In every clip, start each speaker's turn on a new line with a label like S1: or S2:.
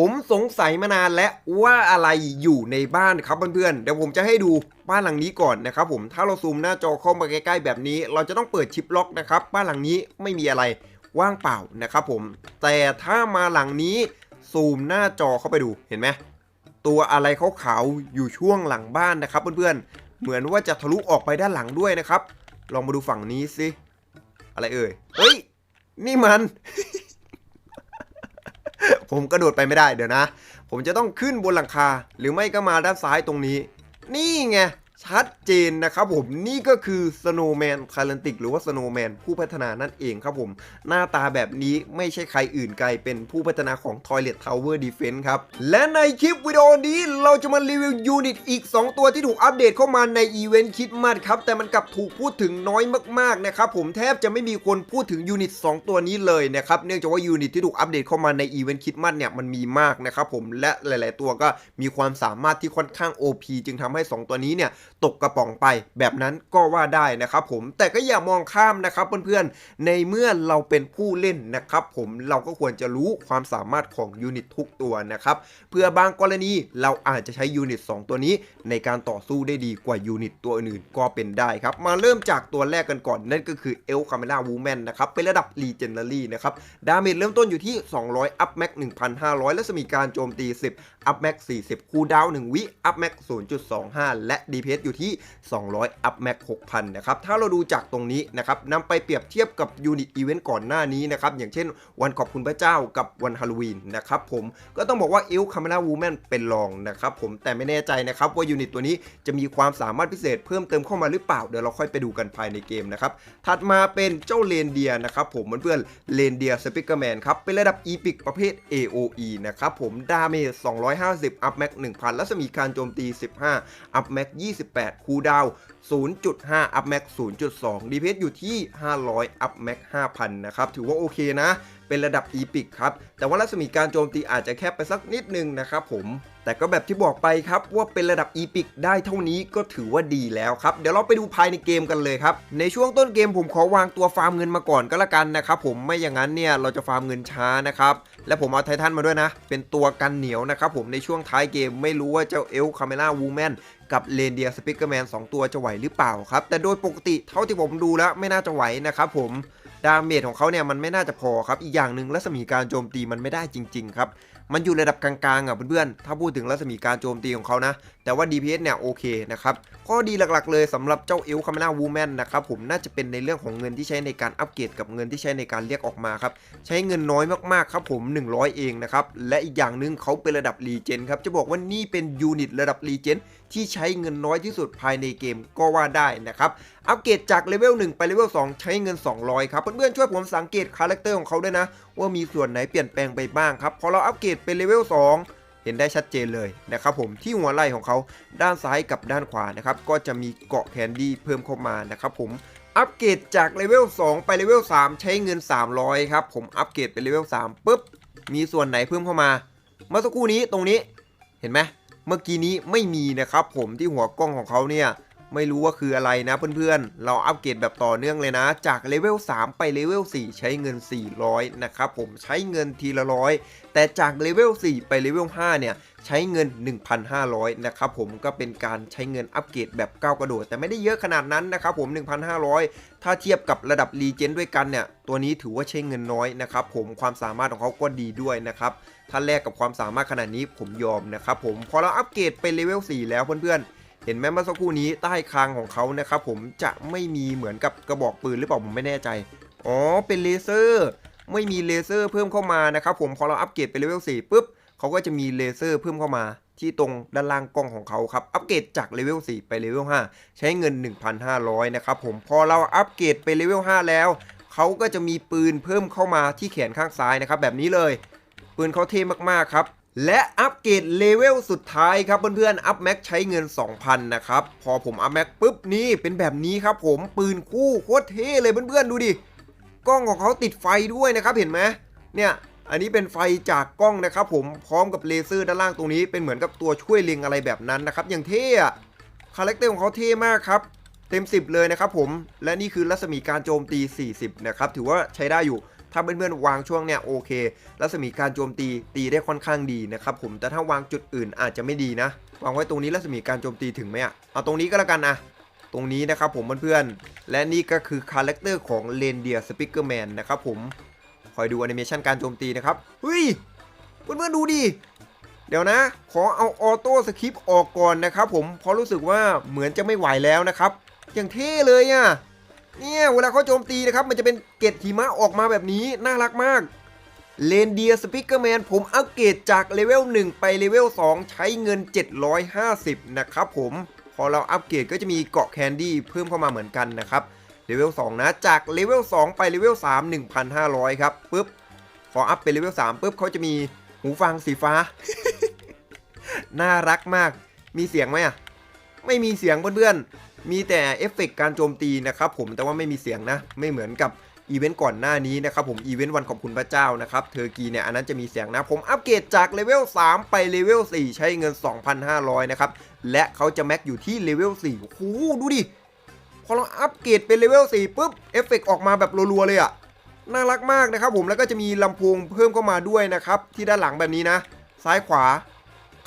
S1: ผมสงสัยมานานแล้วว่าอะไรอยู่ในบ้านครับเพื่อนๆ เดี๋ยวผมจะให้ดูบ้านหลังนี้ก่อนนะครับผมถ้าเราซูมหน้าจอเข้ามาใกล้ๆแบบนี้ เราจะต้องเปิดชิปล็อกนะครับ บ้านหลังนี้ไม่มีอะไรว่างเปล่านะครับผม แต่ถ้ามาหลังนี้ซูมหน้าจอเข้าไปดูเห็นไหมตัวอะไรขาวๆอยู่ช่วงหลังบ้านนะครับเพื่อนๆ เหมือนว่าจะทะลุออกไปด้านหลังด้วยนะครับ ลองมาดูฝั่งนี้สิอะไรเอ่ยเฮ้ย นี่มัน ผมกระโดดไปไม่ได้เดี๋ยวนะ ผมจะต้องขึ้นบนหลังคา หรือไม่ก็มาด้านซ้ายตรงนี้ นี่ไง ชัดเจนนะครับผมนี่ก็คือ Snowman t a l e n t i c หรือว่า Snowman ผู้พัฒนานั่นเองครับผม หน้าตาแบบนี้ไม่ใช่ใครอื่นไกลเป็นผู้พัฒนาของ Toilet Tower Defense ครับ และในคลิปวิดีโอนี้เราจะมารีวิวยูนิตอีก 2 ตัวที่ถูกอัปเดตเข้ามาในอีเวนต์คิดมาดครับ แต่มันกลับถูกพูดถึงน้อยมากๆนะครับผมแทบจะไม่มีคนพูดถึงยูนิต 2 ตัวนี้เลยนะครับเนื่องจากว่ายูนิตที่ถูกอัปเดตเข้ามาในอีเวนต์คิดมาดเนี่ยมันมีมากนะครับผมและหลาย ๆ ตัวก็มีความสามารถที่ค่อนข้าง OP จึงทำให้ 2 ตัวนี้เนี่ยตกกระป๋องไป แบบนั้นก็ว่าได้นะครับผมแต่ก็อย่ามองข้ามนะครับเพื่อนๆในเมื่อเราเป็นผู้เล่นนะครับผมเราก็ควรจะรู้ความสามารถของยูนิตทุกตัวนะครับเพื่อบางกรณีเราอาจจะใช้ยูนิต2 ตัวนี้ ในการต่อสู้ได้ดีกว่ายูนิตตัวอื่นก็เป็นได้ครับมาเริ่มจากตัวแรกกันก่อน นั่นก็คือเอลคาเมล่าวูแมนนะครับเป็นระดับ Legendary นะครับดาเมจเริ่มต้นอยู่ที่ 200 อัพแม็ก1,500 และสมีการโจมตี 10 อัพแม็ก40 คูลดาวน์1วิอัพแม็ก0.25 และดีเพ DPS อยู่ที่ 200อัพแม็ก6,000 นะครับ ถ้าเราดูจากตรงนี้นะครับนำไปเปรียบเทียบกับยูนิตอีเวนต์ก่อนหน้านี้นะครับ อย่างเช่นวันขอบคุณพระเจ้ากับวันฮาโลวีนนะครับผม ก็ต้องบอกว่าเอลคาเมล่าวูแมนเป็นรองนะครับผม แต่ไม่แน่ใจนะครับว่ายูนิตตัวนี้จะมีความสามารถพิเศษเพิ่มเติมเข้ามาหรือเปล่า เดี๋ยวเราค่อยไปดูกันภายในเกมนะครับ ถัดมาเป็นเจ้าเลนเดียนะครับผมเพื่อนเลนเดียสปิกเกอร์แมนครับ เป็นระดับอีพิกประเภท AOE นะครับผม ดาเมจ250 อัพแม็ก1,000และมีการโจมตี 15 อัพแม็ก28 คูลดาวน์0.5 อัพแม็ก 0.2 ดีเพอยู่ที่ 500 อัพแม็ก 5,000 นะครับ ถือว่าโอเคนะ เป็นระดับอีพิกครับ แต่ว่ารัศมีการโจมตีอาจจะแคบไปสักนิดนึงนะครับผม แต่ก็แบบที่บอกไปครับว่าเป็นระดับอีพิกได้เท่านี้ก็ถือว่าดีแล้วครับ เดี๋ยวเราไปดูภายในเกมกันเลยครับ ในช่วงต้นเกมผมขอวางตัวฟาร์มเงินมาก่อนก็แล้วกันนะครับผมไม่อย่างนั้นเนี่ยเราจะฟาร์มเงินช้านะครับและผมเอาไททันมาด้วยนะ เป็นตัวกันเหนียวนะครับผมในช่วงท้ายเกมไม่รู้ว่าเจ้าเอลคาเมล่าวูแมนกับเลนเดียสปิกเกอร์แมน2ตัวจะไหวหรือเปล่าครับ แต่โดยปกติเท่าที่ผมดูแล้วไม่น่าจะไหวนะครับผมดาเมจของเขาเนี่ยมันไม่น่าจะพอครับอีกอย่างหนึ่งรัศมีการโจมตีมันไม่ได้จริง ๆ ครับ มันอยู่ระดับกลางๆอะเพื่อนๆถ้าพูดถึงรัศมีการโจมตีของเขานะ แต่ว่า DPS เนี่ยโอเคนะครับข้อดีหลักๆเลยสำหรับเจ้าเอลคาเมล่าวูแมนนะครับผมน่าจะเป็นในเรื่องของเงินที่ใช้ในการอัปเกรดกับเงินที่ใช้ในการเรียกออกมาครับใช้เงินน้อยมากๆครับผม 100 เองนะครับและอีกอย่างหนึ่งเขาเป็นระดับรีเจนครับจะบอกว่านี่เป็นยูนิตระดับรีเจนที่ใช้เงินน้อยที่สุดภายในเกมก็ว่าได้นะครับอัปเกรดจากเลเวล1ไปเลเวล2ใช้เงิน 200ครับเพื่อนๆช่วยผมสังเกตคาแรคเตอร์ของเขาด้วยนะ ว่ามีส่วนไหนเปลี่ยนแปลงไปบ้างครับพอเราอัปเกรดเป็นเลเวล2 เห็นได้ชัดเจนเลยนะครับผมที่หัวไหล่ของเขาด้านซ้ายกับด้านขวานะครับก็จะมีเกาะแคนดี้เพิ่มเข้ามานะครับผมอัปเกรดจากเลเวล2ไปเลเวล3ใช้เงิน 300ครับผมอัปเกรดเป็นเลเวล3ปุ๊บมีส่วนไหนเพิ่มเข้ามาเมื่อสักครู่นี้ตรงนี้เห็นไหมเมื่อกี้นี้ไม่มีนะครับผมที่หัวกล้องของเขาเนี่ย ไม่รู้ว่าคืออะไรนะเพื่อนๆ เราอัปเกรดแบบต่อเนื่องเลยนะ จากเลเวล3ไปเลเวล4ใช้เงิน 400 นะครับผมใช้เงินทีละร้อยแต่จากเลเวล4ไปเลเวล5เนี่ยใช้เงิน 1,500 นะครับผมก็เป็นการใช้เงินอัปเกรดแบบก้าวกระโดด แต่ไม่ได้เยอะขนาดนั้นนะครับผม 1,500 ถ้าเทียบกับระดับรีเจนด้วยกันเนี่ย ตัวนี้ถือว่าใช้เงินน้อยนะครับผมความสามารถของเขาก็ดีด้วยนะครับถ้าแลกกับความสามารถขนาดนี้ผมยอมนะครับผมพอเราอัปเกรดเป็นเลเวล4แล้วเพื่อนๆ เห็นไหมเมื่อสักครู่นี้ใต้คางของเขานะครับผมจะไม่มีเหมือนกับกระบอกปืนหรือเปล่าผมไม่แน่ใจ อ๋อเป็นเลเซอร์ไม่มีเลเซอร์เพิ่มเข้ามานะครับผมพอเราอัปเกรดไปเลเวล4ปุ๊บเขาก็จะมีเลเซอร์เพิ่มเข้ามาที่ตรงด้านล่างกล้องของเขาครับ อัปเกรดจากเลเวล4ไปเลเวล5ใช้เงิน 1,500 นะครับผมพอเราอัปเกรดไปเลเวล5แล้ว เขาก็จะมีปืนเพิ่มเข้ามาที่แขนข้างซ้ายนะครับแบบนี้เลย ปืนเขาเท่มากๆครับ และอัปเกรดเลเวลสุดท้ายครับเพื่อนๆ อัพแม็กใช้เงิน 2,000 นะครับ พอผมอัพแม็กปุ๊บนี่เป็นแบบนี้ครับผมปืนคู่โคตรเท่เลยเพื่อนๆ ดูดิ กล้องของเขาติดไฟด้วยนะครับเห็นไหมเนี่ย อันนี้เป็นไฟจากกล้องนะครับผมพร้อมกับเลเซอร์ด้านล่างตรงนี้เป็นเหมือนกับตัวช่วยเล็งอะไรแบบนั้นนะครับอย่างเท่อะคาแรคเตอร์ของเขาเท่มากครับเต็ม 10 เลยนะครับผมและนี่คือรัศมีการโจมตี 40 นะครับถือว่าใช้ได้อยู่ ถ้าเพื่อนๆวางช่วงเนี่ยโอเครัศมีการโจมตีตีได้ค่อนข้างดีนะครับผมแต่ถ้าวางจุดอื่นอาจจะไม่ดีนะวางไว้ตรงนี้รัศมีการโจมตีถึงไหมอะเอาตรงนี้ก็แล้วกันนะตรงนี้นะครับผมเพื่อนๆและนี่ก็คือคาแรคเตอร์ของเลนเดียสปิเกอร์แมนนะครับผมคอยดูแอนิเมชันการโจมตีนะครับเฮ้ยเพื่อนๆดูดิเดี๋ยวนะ ขอเอาออโต้สคริปต์ออกก่อนนะครับผมเพราะรู้สึกว่าเหมือนจะไม่ไหวแล้วนะครับ อย่างเท่เลยอะ่ะ เนี่ยเวลาเขาโจมตีนะครับ มันจะเป็นเกล็ดหิมะออกมาแบบนี้น่ารักมากเลนเดียสปิเกอร์แมนผมอัปเกรดจากเลเวล1 ไปเลเวล2 ใช้เงิน 750 นะครับผม พอเราอัปเกรดก็จะมีเกาะแคนดี้เพิ่มเข้ามาเหมือนกันนะครับเลเวล2นะ จากเลเวล2 ไปเลเวล3 1,500 ครับปุ๊บพออัพเป็นเลเวล3ปุ๊บเขาจะมีหูฟังสีฟ้า น่ารักมากมีเสียงไหมอะ ไม่มีเสียงเพื่อนๆ มีแต่เอฟเฟกต์การโจมตีนะครับผมแต่ว่าไม่มีเสียงนะ ไม่เหมือนกับอีเวนต์ก่อนหน้านี้นะครับผมอีเวนต์วันขอบคุณพระเจ้านะครับเทอร์กีเนี่ยอันนั้นจะมีเสียงนะ ผมอัปเกรดจากเลเวล3 ไปเลเวล4 ใช้เงิน 2,500 นะครับ และเขาจะแม็กอยู่ที่เลเวล4โอ้โหดูดิ พอเราอัปเกรดเป็นเลเวล4ปุ๊บเอฟเฟกต์ออกมาแบบรัวๆเลยอะน่ารักมากนะครับผมแล้วก็จะมีลำโพงเพิ่มเข้ามาด้วยนะครับ ที่ด้านหลังแบบนี้นะ ซ้ายขวา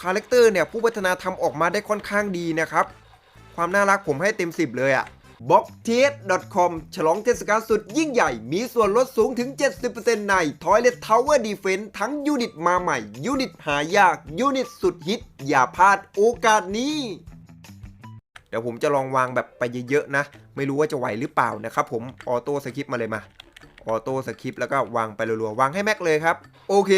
S1: คาแรคเตอร์เนี่ยผู้พัฒนาทำออกมาได้ค่อนข้างดีนะครับ ความน่ารักผมให้เต็ม 10 เลยอะ b o x t e c o m ฉลองเทศกาลสุดยิ่งใหญ่ มีส่วนลดสูงถึง 70%ใน Toilet Tower Defense ทั้งยูนิตมาใหม่ ยูนิตหายาก ยูนิตสุดฮิต อย่าพลาดโอกาสนี้ เดี๋ยวผมจะลองวางแบบไปเยอะๆนะ ไม่รู้ว่าจะไหวหรือเปล่านะครับผม ออโต้สคริปต์มาเลยมา ออโต้สคริปต์แล้วก็วางไปรัวๆ วางให้แม็กเลยครับ โอเค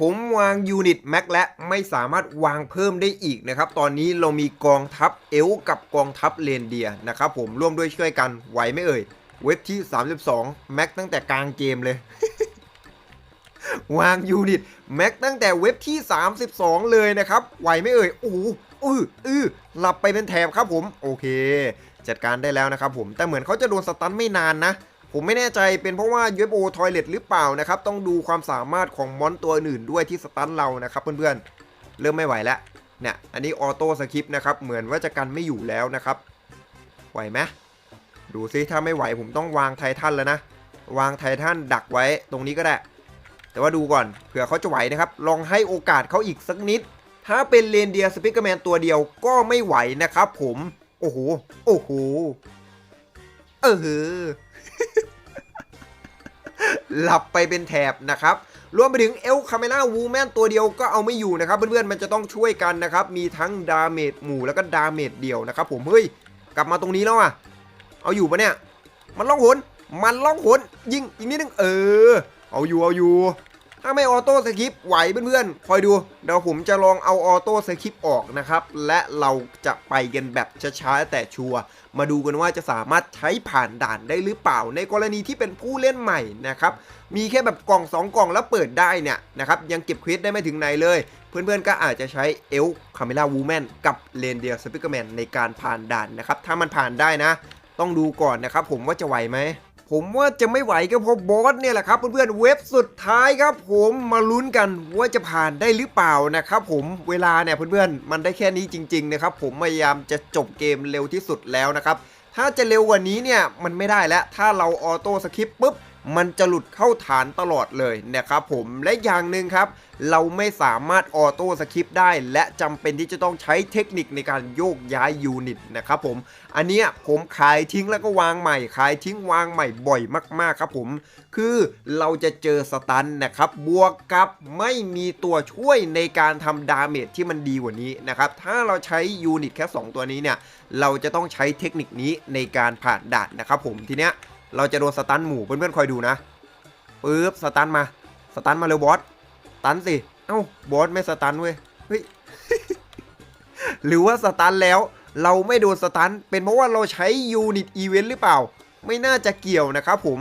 S1: ผมวางยูนิตแม็กและไม่สามารถวางเพิ่มได้อีกนะครับ ตอนนี้เรามีกองทัพเอลกับกองทัพเลนเดียนะครับผมร่วมด้วยช่วยกันไหวไหมเอ่ย เว็บที่ 32 แม็กตั้งแต่กลางเกมเลยวางยูนิตแม็กตั้งแต่เว็บที่ 32 เลยนะครับ ไหวไหมเอ่ยโอ้อืออือหลับไปเป็นแถบครับผม โอเค จัดการได้แล้วนะครับผม แต่เหมือนเขาจะโดนสตันไม่นานนะ ผมไม่แน่ใจเป็นเพราะว่า UFO Toilet หรือเปล่านะครับ ต้องดูความสามารถของมอนตัวอื่นด้วยที่สตันเรานะครับเพื่อนๆ เริ่มไม่ไหวแล้วเนี่ยอันนี้ออโต้สคริปต์นะครับ เหมือนว่าจะกันไม่อยู่แล้วนะครับ ไหวไหมดูซิถ้าไม่ไหวผมต้องวางไททันแล้วนะ วางไททันดักไว้ตรงนี้ก็ได้ แต่ว่าดูก่อนเผื่อเขาจะไหวนะครับ ลองให้โอกาสเขาอีกสักนิด ถ้าเป็นเลนเดียสปิกเกอร์แมนตัวเดียวก็ไม่ไหวนะครับผม โอ้โห โอ้โห เออ หลับไปเป็นแถบนะครับ รวมไปถึงเอลคาเมล่าวูแมนตัวเดียวก็เอาไม่อยู่นะครับ เพื่อนๆมันจะต้องช่วยกันนะครับ มีทั้งดาเมจหมู่แล้วก็ดาเมจเดี่ยวนะครับผมเฮ้ยกลับมาตรงนี้แล้วอะ เอาอยู่ปะเนี่ย มันล่องหนมันล่องหนยิงอีกนิดนึงเออ เอาอยู่เอาอยู่ ถ้าไม่ออโต้สคริปต์ไหวเพื่อนๆ คอยดู เดี๋ยวผมจะลองเอาออโต้สคริปต์ออกนะครับ และเราจะไปกันแบบช้าๆแต่ชัวร์มาดูกันว่าจะสามารถใช้ผ่านด่านได้หรือเปล่า ในกรณีที่เป็นผู้เล่นใหม่นะครับ มีแค่แบบกล่อง 2 กล่องแล้วเปิดได้เนี่ยนะครับยังเก็บควิสได้ไม่ถึงไหนเลย เพื่อนๆก็อาจจะใช้เอลคาเมล่าวูแมนกับเลนเดียสปิเกอร์แมนในการผ่านด่านนะครับถ้ามันผ่านได้นะ ต้องดูก่อนนะครับผมว่าจะไหวไหม ผมว่าจะไม่ไหวก็เพราะบอสเนี่ยแหละครับเพื่อนๆเว็บสุดท้ายครับ ผมมาลุ้นกันว่าจะผ่านได้หรือเปล่านะครับผมเวลาเนี่ยเพื่อนๆมันได้แค่นี้จริงๆนะครับผมพยายามจะจบเกมเร็วที่สุดแล้วนะครับถ้าจะเร็วกว่านี้เนี่ยมันไม่ได้แล้วถ้าเราออโต้สคริปปุ๊บ มันจะหลุดเข้าฐานตลอดเลยนะครับผมและอย่างหนึ่งครับ เราไม่สามารถออโต้สคริปได้ และจำเป็นที่จะต้องใช้เทคนิคในการโยกย้ายยูนิตนะครับผม อันเนี้ยผมขายทิ้งแล้วก็วางใหม่ ขายทิ้งวางใหม่บ่อยมากๆครับผม คือเราจะเจอสตันนะครับบวกกับไม่มีตัวช่วยในการทำดาเมจที่มันดีกว่านี้นะครับถ้าเราใช้ยูนิตแค่ 2 ตัวนี้เนี่ยเราจะต้องใช้เทคนิคนี้ในการผ่านด่านนะครับผมทีเนี้ย เราจะโดนสตันหมู่เพื่อนๆคอยดูนะปึ๊บสตันมา สตันมาเร็วบอสสตันสิ เอ้าบอสไม่สตันเว้ยเฮ้ยหรือว่าสตันแล้วเราไม่โดนสตันเป็นเพราะว่าเราใช้ยูนิตอีเวนต์หรือเปล่า ไม่น่าจะเกี่ยวนะครับผม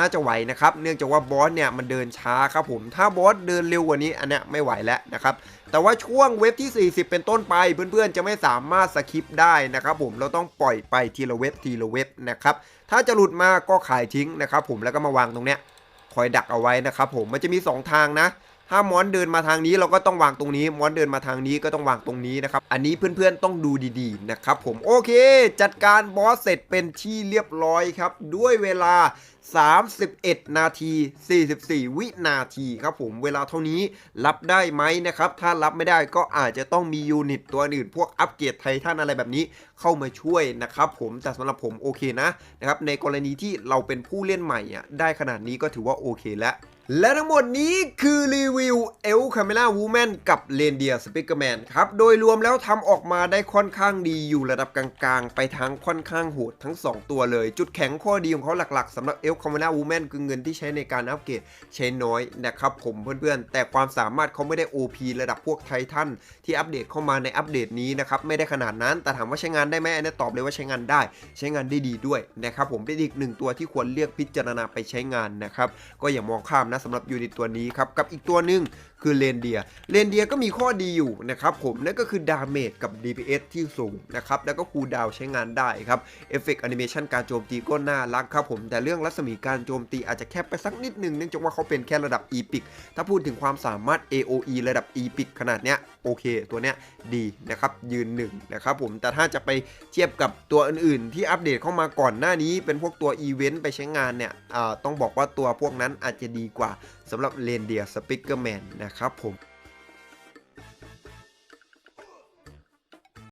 S1: น่าจะไหวนะครับ เนื่องจากว่าบอสเนี่ยมันเดินช้าครับผม ถ้าบอสเดินเร็วกว่านี้อันเนี้ยไม่ไหวแล้วนะครับ แต่ว่าช่วงเว็บที่ 40 เป็นต้นไปเพื่อนๆ จะไม่สามารถสคิปได้นะครับผม เราต้องปล่อยไปทีละเว็บทีละเว็บนะครับ ถ้าจะหลุดมาก็ขายทิ้งนะครับผม แล้วก็มาวางตรงเนี้ย คอยดักเอาไว้นะครับผม มันจะมี 2 ทางนะ ถ้ามอนเดินมาทางนี้เราก็ต้องวางตรงนี้ มอนเดินมาทางนี้ก็ต้องวางตรงนี้นะครับ อันนี้เพื่อนๆต้องดูดีๆนะครับผม โอเค จัดการบอสเสร็จเป็นที่เรียบร้อยครับ ด้วยเวลา 31 นาที 44 วินาทีครับผม เวลาเท่านี้รับได้ไหมนะครับ ถ้ารับไม่ได้ก็อาจจะต้องมียูนิตตัวอื่น พวกอัปเกรดไททันอะไรแบบนี้เข้ามาช่วยนะครับผมแต่สำหรับผมโอเคนะนะครับ ในกรณีที่เราเป็นผู้เล่นใหม่อะได้ขนาดนี้ก็ถือว่าโอเคแล้ว และทั้งหมดนี้คือรีวิวเอลคาเมล่าวูแมนกับเลนเดียสปิกเกอร์แมนครับ โดยรวมแล้วทำออกมาได้ค่อนข้างดีอยู่ระดับกลางๆ ไปทางค่อนข้างโหดทั้ง 2 ตัวเลย จุดแข็งข้อดีของเขาหลักๆสำหรับเอลคาเมล่าวูแมนคือเงินที่ใช้ในการอัปเกรดใช้น้อยนะครับผมเพื่อนๆ แต่ความสามารถเขาไม่ได้ OP ระดับพวกไททันที่อัปเดตเข้ามาในอัปเดตนี้นะครับไม่ได้ขนาดนั้น แต่ถามว่าใช้งานได้ไหมอันนี้ตอบเลยว่าใช้งานได้ ใช้งานได้ดีด้วยนะครับผมเป็นอีกหนึ่งตัวที่ควรเลือกพิจารณาไปใช้งานนะครับก็อย่ามองข้ามนะสำหรับยูนิตตัวนี้ครับ กับอีกตัวหนึ่ง คือเลนเดียเลนเดียก็มีข้อดีอยู่นะครับผมนั่นก็คือดาเมจกับ DPS ที่สูงนะครับแล้วก็คูลดาวใช้งานได้ครับเอฟเฟกต์แอนิเมชันการโจมตีก็น่ารักครับผมแต่เรื่องรัศมีการโจมตีอาจจะแคบไปสักนิดหนึ่งเนื่องจากว่าเขาเป็นแค่ระดับ Epic ถ้าพูดถึงความสามารถ AOE ระดับ Epic ขนาดเนี้ยโอเค ตัวเนี้ยดีนะครับยืนหนึ่งนะครับผมแต่ถ้าจะไปเทียบกับตัวอื่นๆ ที่อัปเดตเข้ามาก่อนหน้านี้ เป็นพวกตัวอีเวนต์ไปใช้งานเนี่ยอ่าต้องบอกว่าตัวพวกนั้นอาจจะดีกว่าสำหรับเลนเดียสปิเกอร์แมนนะครับผม